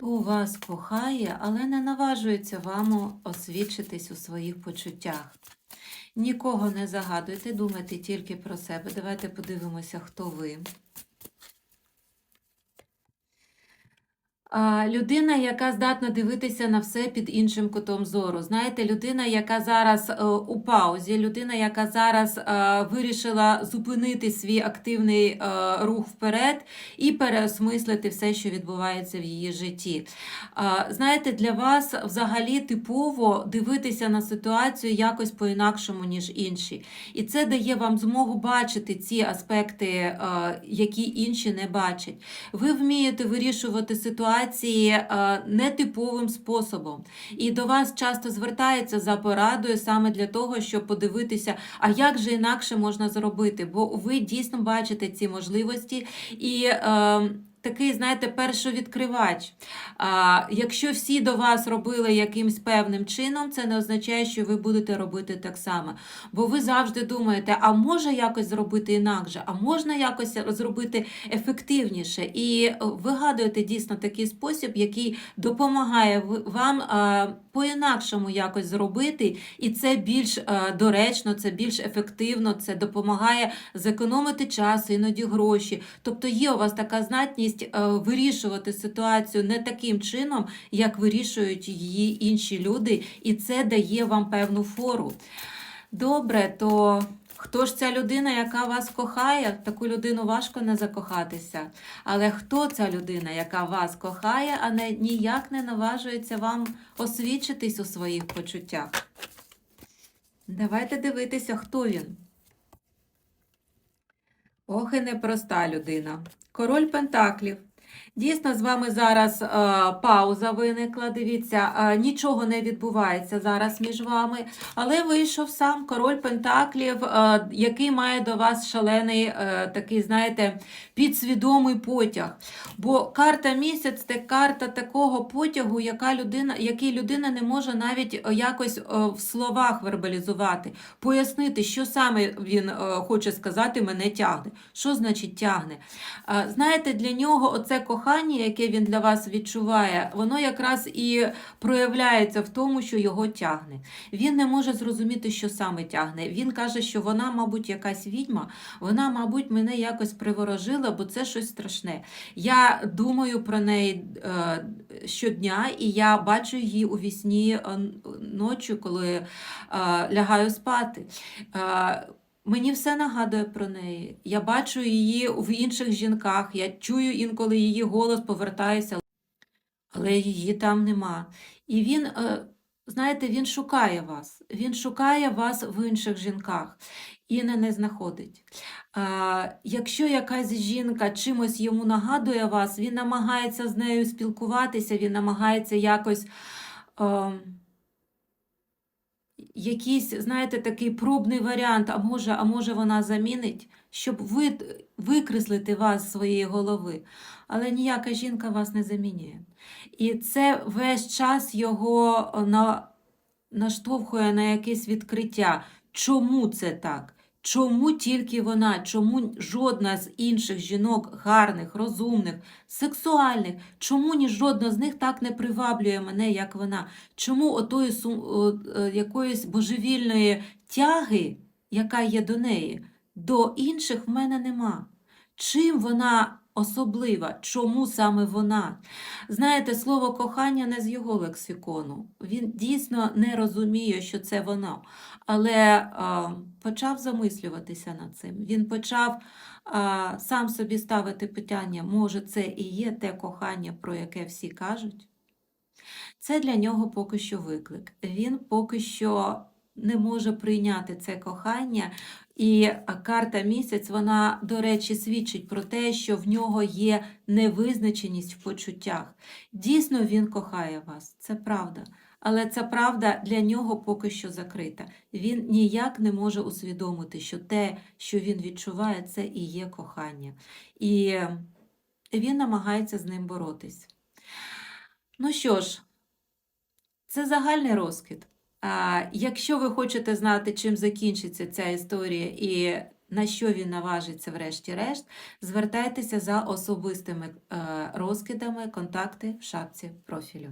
Хто вас кохає, але не наважується вам освідчитись у своїх почуттях. Нікого не загадуйте, думайте тільки про себе. Давайте подивимося, хто ви. А, Людина, яка здатна дивитися на все під іншим кутом зору. Знаєте, людина, яка зараз е, у паузі, людина, яка зараз е, вирішила зупинити свій активний е, рух вперед і переосмислити все, що відбувається в її житті. Знаєте, для вас взагалі типово дивитися на ситуацію якось по-інакшому, ніж інші. І це дає вам змогу бачити ці аспекти, які інші не бачать. Ви вмієте вирішувати ситуації е, нетиповим способом. І до вас часто звертаються за порадою саме для того, щоб подивитися, а як же інакше можна зробити, бо ви дійсно бачите ці можливості і. Такий, знаєте, першовідкривач. А, якщо всі до вас робили якимсь певним чином, це не означає, що ви будете робити так само. Бо ви завжди думаєте, а може якось зробити інакше, а можна якось зробити ефективніше. І вигадуєте дійсно такий спосіб, який допомагає вам по-інакшому якось зробити, і це більш доречно, це більш ефективно, це допомагає зекономити час, іноді гроші. Тобто є у вас така здатність е, вирішувати ситуацію не таким чином, як вирішують її інші люди, і це дає вам певну фору. Добре, то хто ж ця людина, яка вас кохає? Таку людину важко не закохатися. Але хто ця людина, яка вас кохає, а не ніяк не наважується вам освідчитись у своїх почуттях? Давайте дивитися, хто він. Ох, і непроста людина. Король Пентаклів. Дійсно, з вами зараз е, пауза виникла. Дивіться, е, нічого не відбувається зараз між вами. Але вийшов сам король Пентаклів, е, який має до вас шалений е, такий, знаєте, підсвідомий потяг. Бо карта місяць це карта такого потягу, яка людина, який людина не може навіть е, якось е, в словах вербалізувати, пояснити, що саме він е, хоче сказати, мене тягне. Що значить тягне? Е, Знаєте, для нього оце кохання, яке він для вас відчуває, воно якраз і проявляється в тому, що його тягне. Він не може зрозуміти, що саме тягне. Він каже, що вона, мабуть, якась відьма, вона, мабуть, мене якось приворожила, бо це щось страшне. Я думаю про неї е, щодня, і я бачу її у вісні е, ночі, коли е, лягаю спати. Мені все нагадує про неї. Я бачу її в інших жінках, я чую інколи її голос, повертаюся, але її там нема. І він, е, знаєте, він шукає вас. Він шукає вас в інших жінках і не, не знаходить. Якщо якась жінка чимось йому нагадує вас, він намагається з нею спілкуватися, він намагається якось. Е, якийсь, знаєте, такий пробний варіант, а може, а може вона замінить, щоб ви, викреслити вас з своєї голови. Але ніяка жінка вас не замінює. І це весь час його на, наштовхує на якесь відкриття. Чому це так? Чому тільки вона, чому жодна з інших жінок, гарних, розумних, сексуальних, чому ні жодна з них так не приваблює мене, як вона? Чому отої сум- е, якоїсь божевільної тяги, яка є до неї, до інших в мене нема? Чим вона особлива? Чому саме вона? Знаєте, слово кохання не з його лексикону. Він дійсно не розуміє, що це воно, але а, почав замислюватися над цим. Він почав а, сам собі ставити питання, може, це і є те кохання, про яке всі кажуть? Це для нього поки що виклик. Він поки що не може прийняти це кохання. І карта місяць, вона, до речі, свідчить про те, що в нього є невизначеність в почуттях. Дійсно, він кохає вас, це правда. Але ця правда для нього поки що закрита. Він ніяк не може усвідомити, що те, що він відчуває, це і є кохання. І він намагається з ним боротись. Ну що ж, це загальний розкид. Якщо ви хочете знати, чим закінчиться ця історія, і на що він наважиться врешті-решт, звертайтеся за особистими е, розкидами, контакти в шапці профілю.